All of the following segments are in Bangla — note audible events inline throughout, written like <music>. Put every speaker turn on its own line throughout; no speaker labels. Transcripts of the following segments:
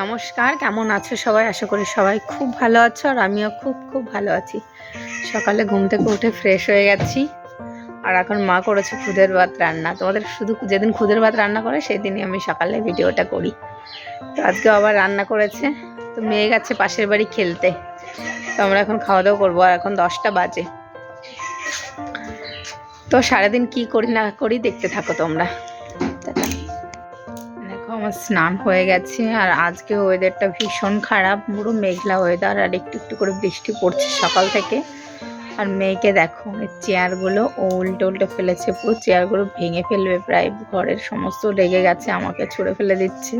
নমস্কার, কেমন আছো সবাই? আশা করি সবাই খুব ভালো আছো আর আমিও খুব খুব ভালো আছি। সকালে ঘুম থেকে উঠে ফ্রেশ হয়ে গেছি। আর এখন মা করেছে খুদের ভাত রান্না। তোমাদের শুধু যেদিন খুদের ভাত রান্না করে সেই দিনই আমি সকালে ভিডিওটা করি। তো আজকে আবার রান্না করেছে। তো মেয়ে গেছে পাশের বাড়ি খেলতে। তো আমরা এখন খাওয়া দাওয়া করব। আর এখন দশটা বাজে। তো সারাদিন কি করি না করি দেখতে থাকো তোমরা। আমার স্নান হয়ে গেছে আর আজকে ওয়েদারটা ভীষণ খারাপ, পুরো মেঘলা ওয়েদার আর একটু একটু করে বৃষ্টি পড়ছে সকাল থেকে। আর মেয়েকে দেখো চেয়ারগুলো উল্টে উল্টে ফেলেছে, পুরো চেয়ারগুলো ভেঙে ফেলবে প্রায়, ঘরের সমস্ত রেগে গেছে, আমাকে ছুঁড়ে ফেলে দিচ্ছে।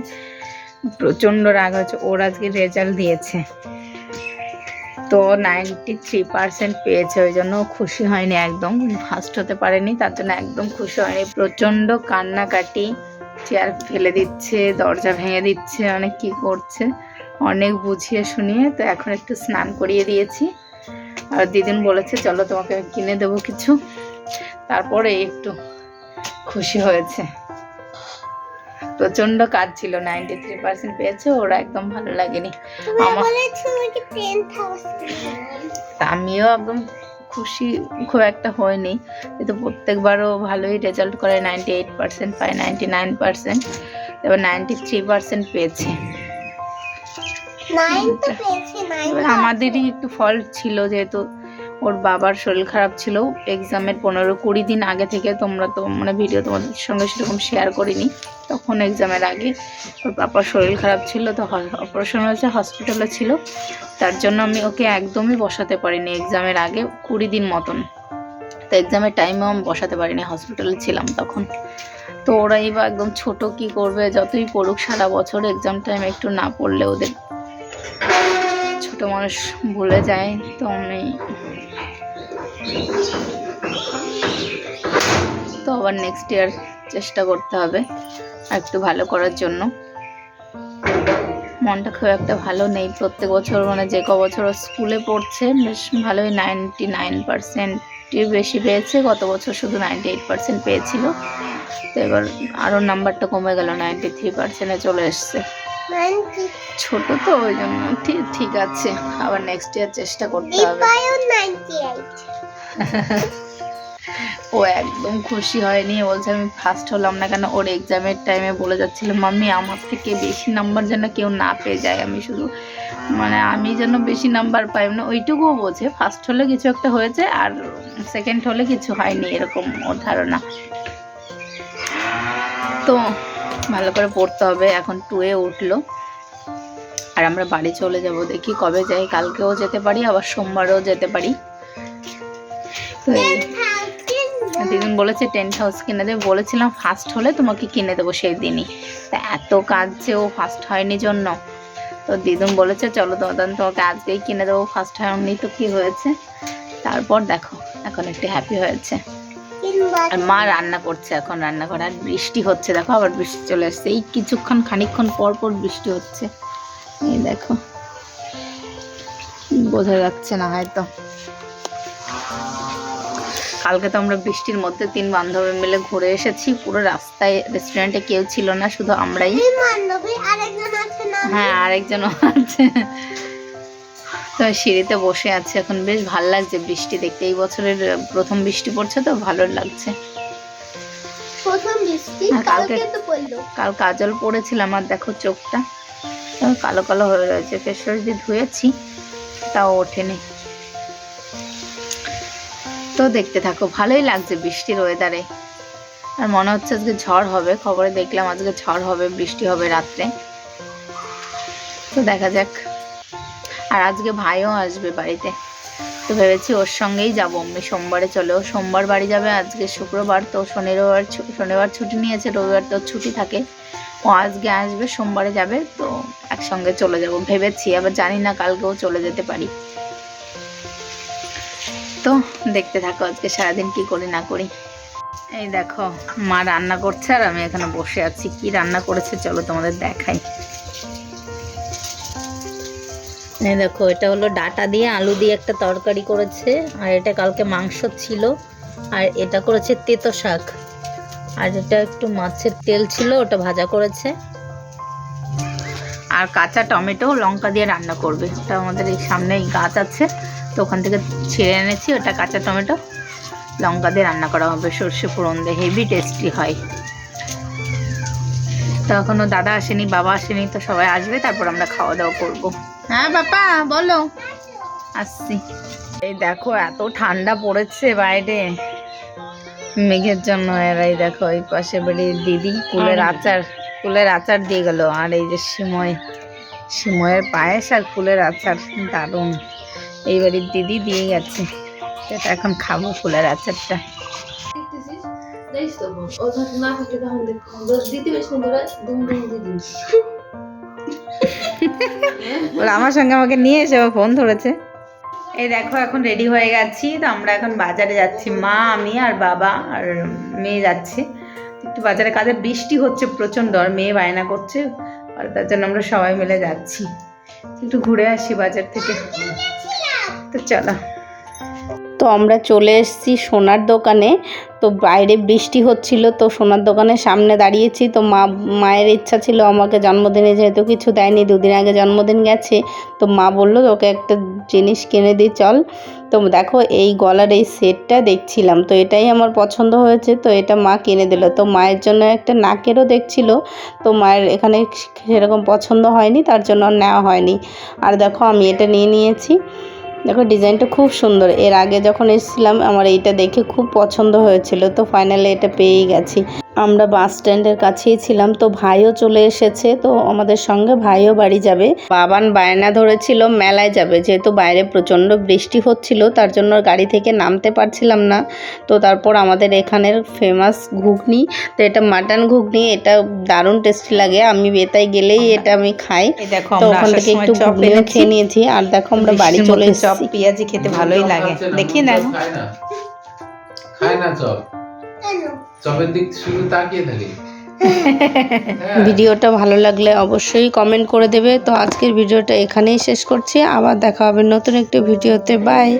প্রচণ্ড রাগ হচ্ছে ওর আজকে রেজাল্ট দিয়েছে। তো নাইনটি থ্রি পার্সেন্ট পেয়েছে, ওই জন্য খুশি হয়নি একদম ফার্স্ট হতে পারেনি, তার জন্য একদম খুশি হয়নি, প্রচণ্ড কান্নাকাটি। চেয়ার ফেলে দিচ্ছে দরজা ভেঙে দিচ্ছে অনেক কি করছে? অনেক বুঝিয়ে শুনিয়ে তো এখন একটু স্নান করিয়ে দিয়েছি। আর দিদিন বলেছে চলো তোমাকে কিনে দেবো কিছু। তারপরে একটু খুশি হয়েছে। প্রচণ্ড কাজ ছিল নাইনটি থ্রি পার্সেন্ট পেয়েছে ওরা একদম ভালো লাগেনি। আমিও একদম খুশি খুব একটা হয়নি। কিন্তু প্রত্যেকবারও ভালোই রেজাল্ট করে নাইনটি এইট পার্সেন্ট পায় নাইনটি নাইন পার্সেন্ট এবার নাইনটি থ্রি পার্সেন্ট পেয়েছে এবার আমাদেরই একটু ফল্ট ছিল যেহেতু ওর বাবার শরীর খারাপ ছিল। এক্সামের পনেরো কুড়ি দিন আগে থেকে তোমরা তো মানে ভিডিও তোমাদের সঙ্গে সেরকম শেয়ার করিনি। তখন এক্সামের আগে ওর পাপার শরীর খারাপ ছিল, তো অপারেশন হয়েছে হসপিটালে ছিল। তার জন্য আমি ওকে একদমই বসাতে পারিনি এক্সামের আগে, কুড়ি দিন মতন। তো এক্সামের টাইমেও আমি বসাতে পারিনি হসপিটালে ছিলাম তখন। তো ওরাই বা একদম ছোট কি করবে, যতই পড়ুক, সারা বছর এক্সাম টাইম একটু না পড়লে ওদের ছোট মানুষ ভুলে যায়, তো আমি তো আবার নেক্সট ইয়ার চেষ্টা করতে হবে একটু ভালো করার জন্য। মনটা খুব একটা ভালো নেই। প্রত্যেক বছর মানে যে ক বছর স্কুলে পড়ছে বেশ ভালোই নাইনটি নাইন পার্সেন্টের বেশি পেয়েছে। গত বছর শুধু নাইনটি এইট পার্সেন্ট পেয়েছিল। তো এবার আরও নাম্বারটা কমে গেল নাইনটি থ্রি পার্সেন্টে চলে এসছে। ছোট তো ওই জন্য ঠিক ঠিক আছে। আবার নেক্সট ইয়ার চেষ্টা করতে হবে। <laughs> ও একদম খুশি হয়নি বলছে আমি ফার্স্ট হলাম না কেন, ওর এক্সামের টাইমে বলে যাচ্ছিল, মাম্মি, আমার থেকে বেশি নাম্বার যেন কেউ না পেয়ে যায়। আমি শুধু মানে আমি যেন বেশি নাম্বার পাই না ওইটুকুও বোঝে। ফার্স্ট হলে কিছু একটা হয়েছে, আর সেকেন্ড হলে কিছু হয়নি, এরকম ওর ধারণা। তো ভালো করে পড়তে হবে, এখন টুয়ে উঠল। আর আমরা বাড়ি চলে যাব, দেখি কবে যাই। কালকেও যেতে পারি, আবার সোমবারেও যেতে পারি। তো দিদিন বলেছে টেন্ট হাউস কিনে দেবে। বলেছিলাম ফার্স্ট হলে তোমাকে কিনে দেবো সেই দিনই। তা এত কাজ যে ও ফার্স্ট হয়নি জন্য। তো দিদুন বলেছে, চলো তোমাদের তোমাকে আজকেই কিনে দেবো ফার্স্ট হয়নি তো কি হয়েছে? তারপর দেখো, এখন একটু হ্যাপি হয়েছে। আর মা রান্না করছে এখন, রান্না করে, আর বৃষ্টি হচ্ছে। দেখো, আবার বৃষ্টি চলে আসছে এই কিছুক্ষণ, খানিকক্ষণ পর পর বৃষ্টি হচ্ছে। এই দেখো, বোঝা যাচ্ছে না হয়তো। কালকে তো আমরা বৃষ্টির মধ্যে তিন বান্ধবী মিলে ঘুরে এসেছি। পুরো রাস্তায় রেস্টুরেন্টে কেউ ছিল না শুধু আমরাই। হ্যাঁ আরেকজনও আছে। তো সিঁড়িতে বসে আছে এখন। বেশ ভালো লাগছে বৃষ্টি দেখতে। এই বছরের প্রথম বৃষ্টি পড়ছে তো ভালো লাগছে। কালকে- কাল কাজল পড়েছিলাম আর দেখো চোখটা। কালো কালো হয়ে রয়েছে। ফেস দিয়ে ধুয়েছি তাও ওঠেনি। তো দেখতে থাকো, ভালোই লাগছে বৃষ্টির ওয়েদারে আর মনে হচ্ছে আজকে ঝড় হবে, খবরে দেখলাম আজকে ঝড় হবে, বৃষ্টি হবে রাত্রে। তো দেখা যাক। আর আজকে ভাইও আসবে বাড়িতে। তো ভেবেছি ওর সঙ্গেই যাব, আমি সোমবারে চলেও, সোমবার বাড়ি যাবে, আজকে শুক্রবার, তো শনিবার শনিবার ছুটি নিয়েছে, রবিবার তো ছুটি থাকে। ও আজকে আসবে, সোমবারে যাবে, তো একসঙ্গে চলে যাব, ভেবেছি, আবার জানি না কালকেও চলে যেতে পারি। তো দেখতে থাকো আজকে সারাদিন কি করি না করি। এই দেখো, মা রান্না করছে আর আমি এখানে বসে আছি। কি রান্না করেছে চলো তোমাদের দেখাই। এই দেখো, এটা হলো ডাটা দিয়ে আলু দিয়ে একটা তরকারি করেছে, আর এটা কালকে মাংস ছিল, আর এটা করেছে তেতো শাক। আর এটা একটু মাছের তেল ছিল, ওটা ভাজা করেছে।
আর কাঁচা টমেটো লঙ্কা দিয়ে রান্না করবে। ওটা আমাদের এই সামনেই গাছ আছে তো ওখান থেকে ছেড়ে এনেছি ওটা কাঁচা টমেটো লঙ্কা দিয়ে রান্না করা হবে। সর্ষে ফোড়ন দিয়ে হেভি টেস্টি হয়। তো এখনও দাদা আসেনি বাবা আসেনি তো সবাই আসবে তারপর আমরা খাওয়া দাওয়া করব। হ্যাঁ বাপা বলো। আসছি। এই দেখো এত ঠান্ডা পড়েছে বাইরে। মেঘের জন্য এরাই দেখো এই পাশে বাড়ি দিদি কুলের আচার। কুলের আচার দিয়ে গেল। আর এই যে সিময়, সিময়ের পায়েস আর কুলের আচার, দারুণ। এই বাড়ির দিদি দিয়ে গেছে। এটা এখন খাব কুলের আচারটা। আমার সঙ্গে আমাকে নিয়ে এসে ফোন ধরেছে। এই দেখো, এখন রেডি হয়ে গেছি। তো আমরা এখন বাজারে যাচ্ছি। মা, আমি আর বাবা আর মেয়ে যাচ্ছে। একটু বাজারে কাজে বৃষ্টি হচ্ছে প্রচণ্ড আর মেয়ে বায়না করছে, আর তার জন্য আমরা সবাই মিলে যাচ্ছি। একটু ঘুরে আসি বাজার থেকে। তো চলো। তো আমরা চলে এসেছি সোনার দোকানে। তো বাইরে বৃষ্টি হচ্ছিল, তো সোনার দোকানের সামনে দাঁড়িয়েছি। তো মা, মায়ের ইচ্ছা ছিল, আমাকে জন্মদিনে যেহেতু কিছু দেয়নি, দুদিন আগে জন্মদিন গেছে। তো মা বলল, তোকে একটা জিনিস কিনে দিই, চল। তো দেখো, এই গলার এই সেটটা দেখছিলাম। তো এটাই আমার পছন্দ হয়েছে, তো এটা মা কিনে দিল। তো মায়ের জন্য একটা নাকেরও দেখছিল। তো মায়ের এখানে সেরকম পছন্দ হয়নি, তার জন্য নেওয়া হয়নি। আর দেখো, আমি এটা নিয়ে নিয়েছি। দেখো, ডিজাইনটা খুব সুন্দর। এর আগে যখন এসেছিলাম, আমার এইটা দেখে খুব পছন্দ হয়েছিল। তো ফাইনালি এটা পেয়েই গেছি। আমরা বাস স্ট্যান্ডের কাছেই ছিলাম তো ভাইও চলে এসেছে তো আমাদের সঙ্গে ভাইও বাড়ি যাবে। বাবান বায়না ধরেছিল মেলায় যাবে যেহেতু বাইরে প্রচণ্ড বৃষ্টি হচ্ছিল তার জন্য গাড়ি থেকে নামতে পারছিলাম না। তো তারপর আমাদের এখানের ফেমাস ঘুগনি তো এটা মাটন ঘুগনি এটা দারুণ টেস্টি লাগে। আমি বেতায় গেলেই এটা আমি খাই।
দেখো
তো ওখান থেকে একটু ঘুগনিও খেয়ে নিয়েছি আর দেখো আমরা বাড়ি চলে
চপ
এসেছি।
পেঁয়াজি খেতে ভালোই লাগে। দেখি
না। খায় না চপ।
কেন
চপের দিক শুধু তাকিয়ে থাকে। হ্যাঁ।
ভিডিওটা ভালো লাগলে অবশ্যই কমেন্ট করে দেবে। তো আজকের ভিডিওটা এখানেই শেষ করছি। আবার দেখা হবে নতুন একটি ভিডিওতে। বাই